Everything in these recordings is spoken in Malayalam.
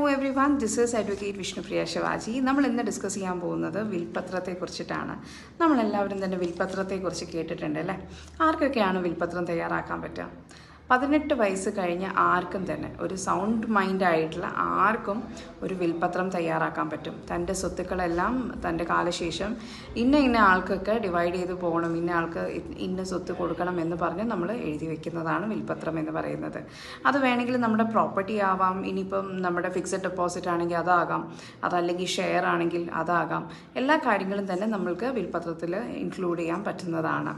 Hello everyone this is advocate Vishnupriya Shivaji നമ്മൾ ഇന്ന് ഡിസ്കസ് ചെയ്യാൻ പോകുന്നത് വിൽപ്പത്രത്തെ കുറിച്ചിട്ടാണ് നമ്മളെല്ലാവരും തന്നെ വിൽപ്പത്രത്തെക്കുറിച്ച് കേട്ടിട്ടുണ്ട് അല്ലേ? ആർക്കൊക്കെയാണ് വിൽപ്പത്രം തയ്യാറാക്കാൻ പറ്റുക? പതിനെട്ട് വയസ്സ് കഴിഞ്ഞ ആർക്കും തന്നെ ഒരു സൗണ്ട് മൈൻഡ് ആയിട്ടുള്ള ആർക്കും ഒരു വിൽപത്രം തയ്യാറാക്കാൻ പറ്റും. തന്റെ സ്വത്തുക്കളെല്ലാം തന്റെ കാലശേഷം ഇന്ന ഇന്ന ആൾക്കൊക്കെ ഡിവൈഡ് ചെയ്ത് പോകണം ഇന്ന ആൾക്ക് ഇന്ന സ്വത്ത് കൊടുക്കണം എന്ന് പറഞ്ഞ് നമ്മൾ എഴുതി വെക്കുന്നതാണ് വിൽപത്രം എന്ന് പറയുന്നത്. അത് വേണമെങ്കിൽ നമ്മുടെ പ്രോപ്പർട്ടി ആവാം ഇനിയിപ്പം നമ്മുടെ ഫിക്സഡ് ഡെപ്പോസിറ്റ് ആണെങ്കിൽ അതാകാം അതല്ലെങ്കിൽ ഷെയർ ആണെങ്കിൽ അതാകാം. എല്ലാ കാര്യങ്ങളും തന്നെ നമ്മൾക്ക് വിൽപത്രത്തിൽ ഇൻക്ലൂഡ് ചെയ്യാൻ പറ്റുന്നതാണ്.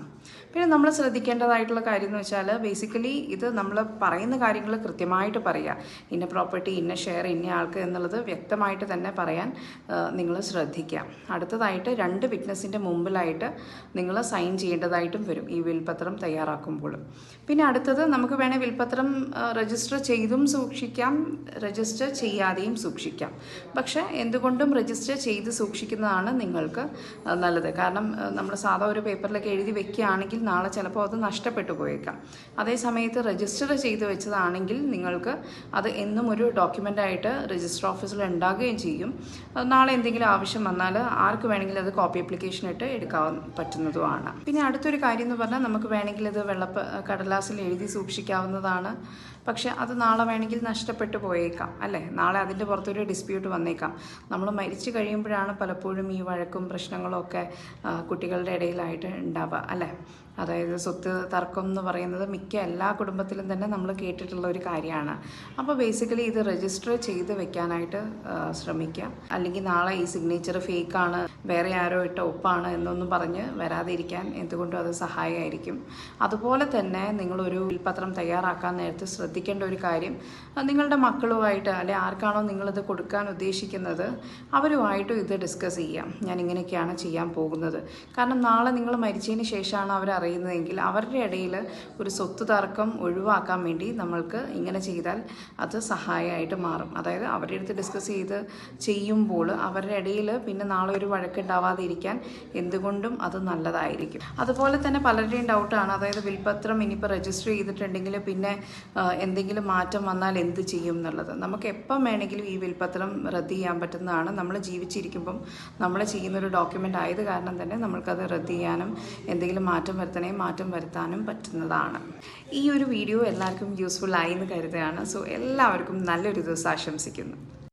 പിന്നെ നമ്മൾ ശ്രദ്ധിക്കേണ്ടതായിട്ടുള്ള കാര്യം എന്ന് വെച്ചാൽ ബേസിക്കലി ഇത് നമ്മൾ പറയുന്ന കാര്യങ്ങൾ കൃത്യമായിട്ട് പറയുക ഇന്ന പ്രോപ്പർട്ടി ഇന്ന ഷെയർ ഇന്ന ആൾക്ക് എന്നുള്ളത് വ്യക്തമായിട്ട് തന്നെ പറയാൻ നിങ്ങൾ ശ്രദ്ധിക്കുക അടുത്തതായിട്ട് രണ്ട് വിറ്റ്നസിന്റെ മുമ്പിലായിട്ട് നിങ്ങൾ സൈൻ ചെയ്യേണ്ടതായിട്ടും വരും ഈ വിൽപത്രം തയ്യാറാക്കുമ്പോൾ പിന്നെ അടുത്തത് നമുക്ക് വേണേൽ വിൽപത്രം രജിസ്റ്റർ ചെയ്തും സൂക്ഷിക്കാം രജിസ്റ്റർ ചെയ്യാതെയും സൂക്ഷിക്കാം. പക്ഷേ എന്തുകൊണ്ടും രജിസ്റ്റർ ചെയ്ത് സൂക്ഷിക്കുന്നതാണ് നിങ്ങൾക്ക് നല്ലത്. കാരണം നമ്മൾ സാധാ ഒരു പേപ്പറിലൊക്കെ എഴുതി വെക്കുകയാണെങ്കിൽ നാളെ ചിലപ്പോൾ അത് നഷ്ടപ്പെട്ടു പോയേക്കാം. അതേ സമയത്ത് രജിസ്റ്റർ ചെയ്ത് വെച്ചതാണെങ്കിൽ നിങ്ങൾക്ക് അത് എന്നും ഒരു ഡോക്യുമെന്റായിട്ട് രജിസ്റ്റർ ഓഫീസിൽ ഉണ്ടാകുകയും ചെയ്യും. നാളെ എന്തെങ്കിലും ആവശ്യം വന്നാൽ ആർക്ക് വേണമെങ്കിലും അത് കോപ്പി അപ്ലിക്കേഷൻ ഇട്ട് എടുക്കാൻ പറ്റുന്നതുമാണ്. പിന്നെ അടുത്തൊരു കാര്യം എന്ന് പറഞ്ഞാൽ നമുക്ക് വേണമെങ്കിൽ ഇത് വെള്ളപ്പ കടലാസിൽ എഴുതി സൂക്ഷിക്കാവുന്നതാണ്. പക്ഷെ അത് നാളെ വേണമെങ്കിൽ നഷ്ടപ്പെട്ടു പോയേക്കാം അല്ലേ? നാളെ അതിന്റെ പുറത്തൊരു ഡിസ്പ്യൂട്ട് വന്നേക്കാം. നമ്മൾ മരിച്ചു കഴിയുമ്പോഴാണ് പലപ്പോഴും ഈ വഴക്കും പ്രശ്നങ്ങളും ഒക്കെ കുട്ടികളുടെ ഇടയിലായിട്ട് ഉണ്ടാവുക അല്ലേ? അതായത് സ്വത്ത് തർക്കം എന്ന് പറയുന്നത് മിക്ക എല്ലാ കുടുംബത്തിലും തന്നെ നമ്മൾ കേട്ടിട്ടുള്ള ഒരു കാര്യമാണ്. അപ്പോൾ ബേസിക്കലി ഇത് രജിസ്റ്റർ ചെയ്ത് വെക്കാനായിട്ട് ശ്രമിക്കാം. അല്ലെങ്കിൽ നാളെ ഈ സിഗ്നേച്ചർ ഫേക്കാണ് വേറെ ആരോ ഇട്ട ഒപ്പാണ് എന്നൊന്നും പറഞ്ഞ് വരാതിരിക്കാൻ എന്തുകൊണ്ടും അത് സഹായമായിരിക്കും. അതുപോലെ തന്നെ നിങ്ങളൊരു വിൽപത്രം തയ്യാറാക്കാൻ നേരത്തെ ശ്രദ്ധിക്കേണ്ട ഒരു കാര്യം നിങ്ങളുടെ മക്കളുമായിട്ട് അല്ലെ ആർക്കാണോ നിങ്ങളിത് കൊടുക്കാൻ ഉദ്ദേശിക്കുന്നത് അവരുമായിട്ടും ഇത് ഡിസ്കസ് ചെയ്യാം. ഞാൻ ഇങ്ങനെയൊക്കെയാണ് ചെയ്യാൻ പോകുന്നത്. കാരണം നാളെ നിങ്ങൾ മരിച്ചതിന് ശേഷമാണ് അവർ അറിയുന്നതെങ്കിൽ അവരുടെ ഇടയിൽ ഒരു സ്വത്ത് തർക്കം ഒഴിവാക്കാൻ വേണ്ടി നമ്മൾക്ക് ഇങ്ങനെ ചെയ്താൽ അത് സഹായമായിട്ട് മാറും. അതായത് അവരുടെ അടുത്ത് ഡിസ്കസ് ചെയ്ത് ചെയ്യുമ്പോൾ അവരുടെ ഇടയിൽ പിന്നെ നാളെ ഒരു വഴക്കുണ്ടാവാതിരിക്കാൻ എന്തുകൊണ്ടും അത് നല്ലതായിരിക്കും. അതുപോലെ തന്നെ പലരുടെയും ഡൗട്ടാണ് അതായത് വിൽപത്രം ഇനിയിപ്പോൾ രജിസ്റ്റർ ചെയ്തിട്ടുണ്ടെങ്കിൽ പിന്നെ എന്തെങ്കിലും മാറ്റം വന്നാൽ എന്ത് ചെയ്യും എന്നുള്ളത്. നമുക്ക് എപ്പം വേണമെങ്കിലും ഈ വിൽപത്രം റദ്ദ് ചെയ്യാൻ പറ്റുന്നതാണ്. നമ്മൾ ജീവിച്ചിരിക്കുമ്പം നമ്മൾ ചെയ്യുന്നൊരു ഡോക്യുമെന്റ് ആയത് കാരണം തന്നെ നമ്മൾക്കത് റദ്ദ് ചെയ്യാനും എന്തെങ്കിലും മാറ്റം വരുത്തണേ മാറ്റം വരുത്താനും പറ്റുന്നതാണ്. ഈ ഒരു വീഡിയോ എല്ലാവർക്കും യൂസ്ഫുൾ ആയി എന്ന് കരുതുകയാണ്. സോ എല്ലാവർക്കും നല്ലൊരു ദിവസം ആശംസിക്കുന്നു.